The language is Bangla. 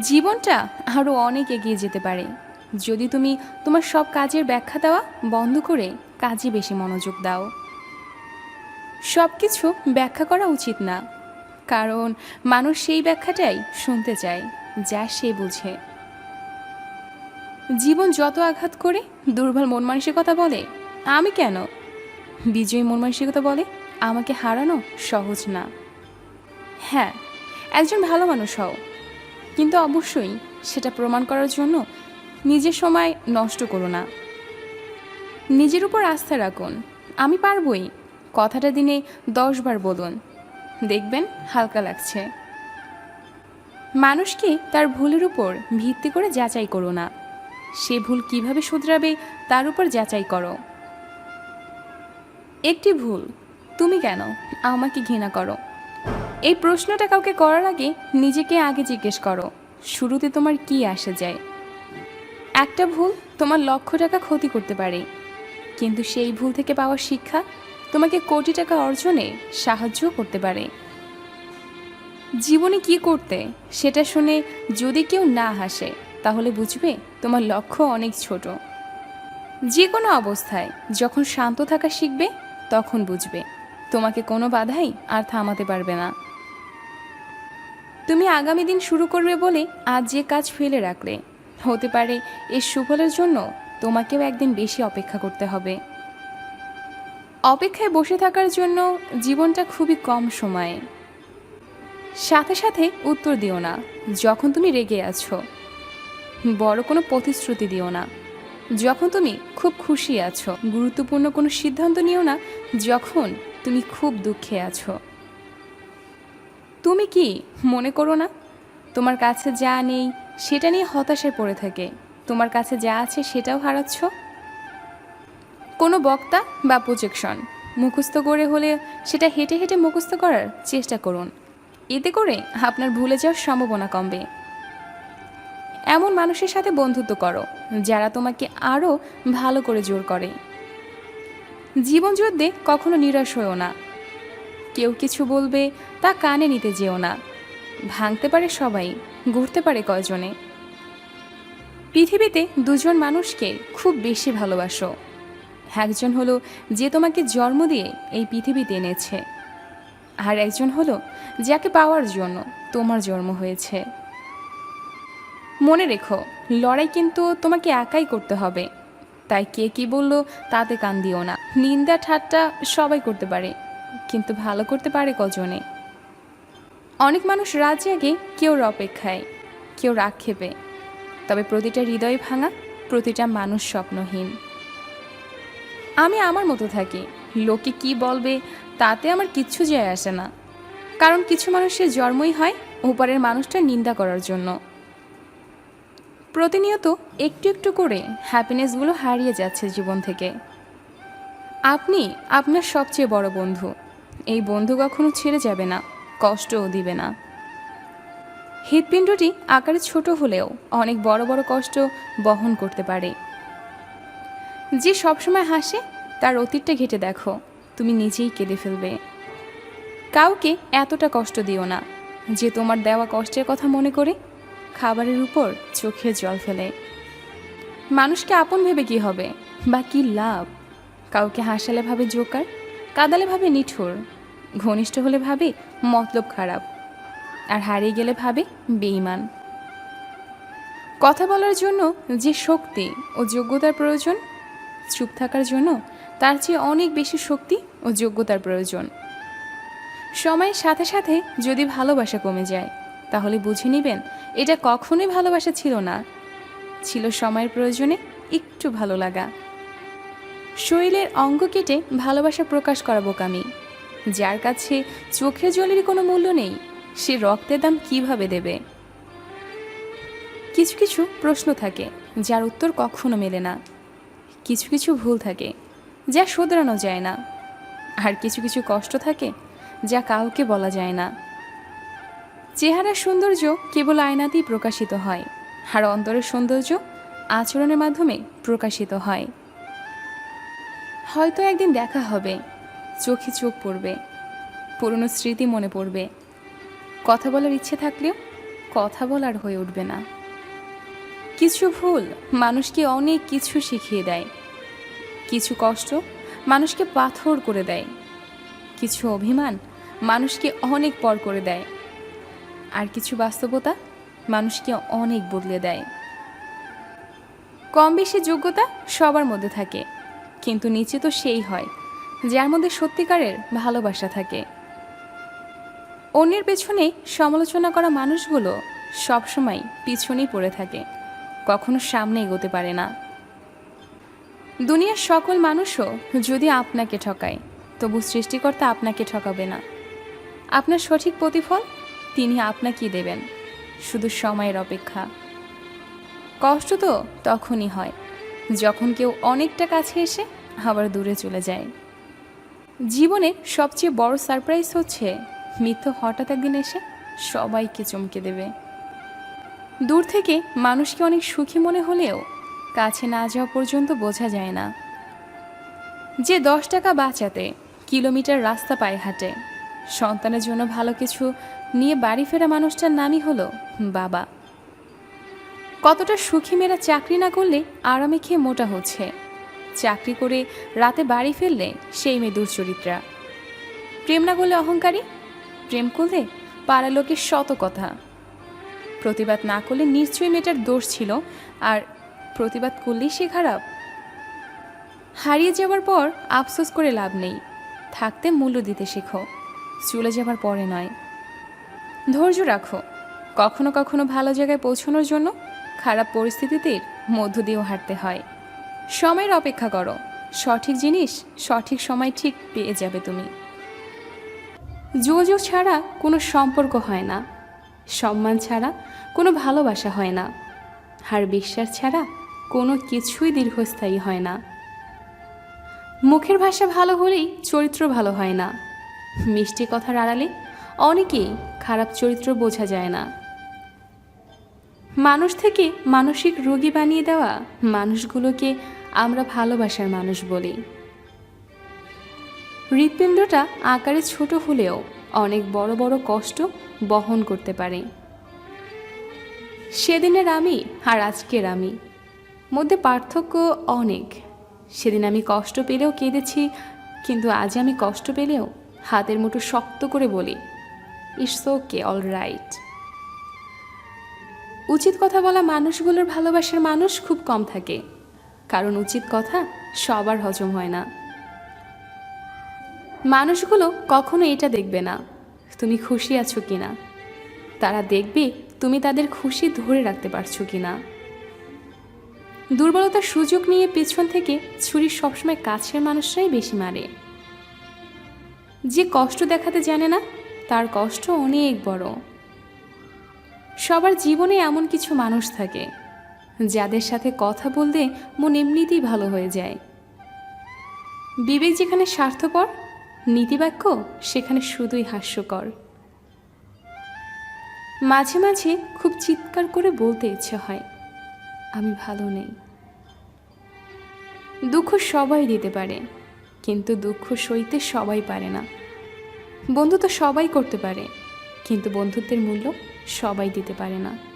জীবনটা আরও অনেক এগিয়ে যেতে পারে। যদি তুমি তোমার সব কাজের ব্যাখ্যা দেওয়া বন্ধ করে কাজে বেশি মনোযোগ দাও। সব কিছু ব্যাখ্যা করা উচিত না। কারণ মানুষ সেই ব্যাখ্যাটাই শুনতে চায়, যা সে বুঝে। জীবন যত আঘাত করে দুর্বল মন মানসিকতা বলে, আমি কেন? বিজয়ী মন মানসিকতা বলে, আমাকে হারানো সহজ না। হ্যাঁ একজন ভালো মানুষ হও। কিন্তু অবশ্যই সেটা প্রমাণ করার জন্য নিজের সময় নষ্ট করো না। নিজের উপর আস্থা রাখুন। আমি পারবই। কথাটা দিনে দশবার বলুন। দেখবেন হালকা লাগছে। মানুষকে তার ভুলের উপর ভিত্তি করে যাচাই করো না। সে ভুল কীভাবে শুধরাবে তার উপর যাচাই করো। একটি ভুল, তুমি কেন আমাকে ঘৃণা করো? এই প্রশ্নটা কাউকে করার আগে নিজেকে আগে জিজ্ঞেস করো। শুরুতে তোমার কি আসে যায়? একটা ভুল তোমার লক্ষ টাকা ক্ষতি করতে পারে। কিন্তু সেই ভুল থেকে পাওয়া শিক্ষা তোমাকে কোটি টাকা অর্জনে সাহায্য করতে পারে। জীবনে কি করতে সেটা শুনে যদি কেউ না হাসে, তাহলে বুঝবে তোমার লক্ষ্য অনেক ছোট। যে কোনো অবস্থায় যখন শান্ত থাকা শিখবে, তখন বুঝবে। তোমাকে কোনো বাধাই আর থামাতে পারবে না। তুমি আগামী দিন শুরু করবে বলে আজ যে কাজ ফেলে রাখলে। হতে পারে এর সুফলের জন্য তোমাকেও একদিন বেশি অপেক্ষা করতে হবে। অপেক্ষায় বসে থাকার জন্য জীবনটা খুবই কম সময়ে। সাথে সাথে উত্তর দিও না, যখন তুমি রেগে আছো। বড় কোনো প্রতিশ্রুতি দিও না। যখন তুমি খুব খুশি আছো, গুরুত্বপূর্ণ কোনো সিদ্ধান্ত নিও না, যখন তুমি খুব দুঃখে আছো। তুমি কি মনে করো না? তোমার কাছে যা নেই, সেটা নিয়ে হতাশায় পড়ে থাকে। তোমার কাছে যা আছে, সেটাও হারাচ্ছ। কোনো বক্তা বা প্রজেকশন মুখস্থ করে হলে সেটা হেঁটে হেঁটে মুখস্থ করার চেষ্টা করুন। এতে করে আপনার ভুলে যাওয়ার সম্ভাবনা কমবে। এমন মানুষের সাথে বন্ধুত্ব করো, যারা তোমাকে আরও ভালো করে জোর করে। জীবন যুদ্ধে কখনো নিরাশ হয়েও না। কেউ কিছু বলবে তা কানে নিতে যেও না। ভাঙতে পারে সবাই, ঘুরতে পারে কয়জনে। পৃথিবীতে দুজন মানুষকে খুব বেশি ভালোবাসো। একজন হলো যে তোমাকে জন্ম দিয়ে এই পৃথিবীতে এনেছে। আর একজন হলো যাকে পাওয়ার জন্য তোমার জন্ম হয়েছে। মনে রেখো, লড়াই কিন্তু তোমাকে একাই করতে হবে। তাই কে কি বলল তাতে কান দিও না। নিন্দা, ঠাট্টা সবাই করতে পারে। কিন্তু ভালো করতে পারে কজনে। অনেক মানুষ রাত জাগে কেউ অপেক্ষায়, কেউ রাগ খেপে। তবে প্রতিটা হৃদয় ভাঙা, প্রতিটা মানুষ স্বপ্নহীন। আমি আমার মতো থাকি। লোকে কি বলবে তাতে আমার কিচ্ছু যায় আসে না। কারণ কিছু মানুষের জন্মই হয় ওপারের মানুষটা নিন্দা করার জন্য। প্রতিনিয়ত একটু একটু করে হ্যাপিনেসগুলো হারিয়ে যাচ্ছে জীবন থেকে। আপনি আপনার সবচেয়ে বড় বন্ধু। এই বন্ধু কখনো ছেড়ে যাবে না, কষ্টও দিবে না। হৃৎপিণ্ডটি আকারে ছোট হলেও অনেক বড় বড় কষ্ট বহন করতে পারে। যে সবসময় হাসে, তার অতীতটা ঘেটে দেখো, তুমি নিজেই কেঁদে ফেলবে। কাউকে এতটা কষ্ট দিও না, যে তোমার দেওয়া কষ্টের কথা মনে করে খাবারের উপর চোখে জল ফেলে। মানুষকে আপন ভেবে কি হবে, বা কি লাভ? কাউকে হাসালে ভাবে জোকার কাদালে ভাবে নিঠুর, ঘনিষ্ঠ হলে ভাবে মতলব খারাপ, আর হারিয়ে গেলে ভাবে বেইমান কথা বলার জন্য যে শক্তি ও যোগ্যতার প্রয়োজন, চুপ থাকার জন্য তার চেয়ে অনেক বেশি শক্তি ও যোগ্যতার প্রয়োজন। সময়ের সাথে সাথে যদি ভালোবাসা কমে যায়, তাহলে বুঝে নেবেন এটা কখনোই ভালোবাসা ছিল না। ছিল সময়ের প্রয়োজনে একটু ভালো লাগা। শরীরের অঙ্গ কেটে ভালোবাসা প্রকাশ করা বোকামি যার কাছে চোখের জলের কোনো মূল্য নেই, সে রক্তের দাম কীভাবে দেবে? কিছু কিছু প্রশ্ন থাকে, যার উত্তর কখনো মেলে না। কিছু কিছু ভুল থাকে, যা শোধরানো যায় না। আর কিছু কিছু কষ্ট থাকে, যা কাউকে বলা যায় না। চেহারার সৌন্দর্য কেবল আয়নাতেই প্রকাশিত হয়, আর অন্তরের সৌন্দর্য আচরণের মাধ্যমে প্রকাশিত হয়। হয়তো একদিন দেখা হবে। চোখে চোখ পড়বে। পুরনো স্মৃতি মনে পড়বে। কথা বলার ইচ্ছে থাকলেও কথা বলার হয়ে উঠবে না। কিছু ভুল মানুষকে অনেক কিছু শিখিয়ে দেয়। কিছু কষ্ট মানুষকে পাথর করে দেয়। কিছু অভিমান মানুষকে অনেক পর করে দেয়। আর কিছু বাস্তবতা মানুষকে অনেক বদলে দেয়। কম বেশি যোগ্যতা সবার মধ্যে থাকে। কিন্তু নিচে তো সেই হয়, যার মধ্যে সত্যিকারের ভালোবাসা থাকে। অন্যের পেছনে সমালোচনা করা মানুষগুলো সবসময় পিছনেই পড়ে থাকে, কখনো সামনে এগোতে পারে না। দুনিয়ার সকল মানুষও যদি আপনাকে ঠকায়, তবু সৃষ্টিকর্তা আপনাকে ঠকাবে না। আপনার সঠিক প্রতিফল তিনি আপনাকেই দেবেন, শুধু সময়ের অপেক্ষা। কষ্ট তো তখনই হয় যখন কেউ অনেকটা কাছে এসে আবার দূরে চলে যায়। জীবনে সবচেয়ে বড় সারপ্রাইজ হচ্ছে মৃত্যু হঠাৎ একদিন এসে সবাইকে চমকে দেবে। দূর থেকে মানুষকে অনেক সুখী মনে হলেও কাছে না যাওয়া পর্যন্ত বোঝা যায় না। যে দশ টাকা বাঁচাতে কিলোমিটার রাস্তা পায়ে হাঁটে, সন্তানের জন্য ভালো কিছু নিয়ে বাড়ি ফেরা মানুষটার নামই হলো বাবা। কতটা সুখী মেয়েরা চাকরি না করলে আরামে খেয়ে মোটা হচ্ছে। চাকরি করে রাতে বাড়ি ফেললে সেই মেয়ে দুশ্চরিত্রা। প্রেম না করলে অহংকারী? প্রেম করলে পাড়া লোকের শত কথা। প্রতিবাদ না করলে নিশ্চয়ই মেয়েটার দোষ ছিল, আর প্রতিবাদ করলেই সে খারাপ। হারিয়ে যাওয়ার পর আফসোস করে লাভ নেই। থাকতে মূল্য দিতে শেখো, চলে যাবার পরে নয়। ধৈর্য রাখো, কখনো কখনো ভালো জায়গায় পৌঁছানোর জন্য খারাপ পরিস্থিতিতে মধ্য দিয়েও হাঁটতে হয়। সময়ের অপেক্ষা করো। সঠিক জিনিস, সঠিক সময় ঠিক পেয়ে যাবে তুমি। যোগাযোগ ছাড়া কোনো সম্পর্ক হয় না। সম্মান ছাড়া কোনো ভালোবাসা হয় না। আর বিশ্বাস ছাড়া কোনো কিছুই দীর্ঘস্থায়ী হয় না। মুখের ভাষা ভালো হলেই চরিত্র ভালো হয় না। মিষ্টি কথার আড়ালে অনেকেই খারাপ চরিত্র বোঝা যায় না। মানুষ থেকে মানসিক রোগী বানিয়ে দেওয়া মানুষগুলোকে আমরা ভালোবাসার মানুষ বলি। হৃৎপিণ্ডটা আকারে ছোট হলেও অনেক বড় বড় কষ্ট বহন করতে পারে। সেদিনের আমি আর আজকের আমি মধ্যে পার্থক্য অনেক। সেদিন আমি কষ্ট পেলেও কেঁদেছি, কিন্তু আজ আমি কষ্ট পেলেও হাতের মুঠো শক্ত করে বলি ইটস ওকে অল রাইট উচিত কথা বলা মানুষগুলোর ভালোবাসার মানুষ খুব কম থাকে। কারণ উচিত কথা সবার হজম হয় না। মানুষগুলো কখনো এটা দেখবে না, তুমি খুশি আছো কি না তারা দেখবে তুমি তাদের খুশি ধরে রাখতে পারছ কি না দুর্বলতার সুযোগ নিয়ে পেছন থেকে ছুরি সবসময় কাছের মানুষরাই বেশি মারে। যে কষ্ট দেখাতে জানে না, তার কষ্ট অনেক বড়। সবার জীবনে এমন কিছু মানুষ থাকে, যাদের সাথে কথা বলতে মন এমনিতেই ভালো হয়ে যায়। বিবেক যেখানে স্বার্থপর, নীতিবাক্য সেখানে শুধুই হাস্যকর। মাঝে মাঝে খুব চিৎকার করে বলতে ইচ্ছে হয়, আমি ভালো নেই। দুঃখ সবাই দিতে পারে, কিন্তু দুঃখ সইতে সবাই পারে না। বন্ধু তো সবাই করতে পারে, কিন্তু বন্ধুত্বের মূল্য সবাই দিতে পারে না।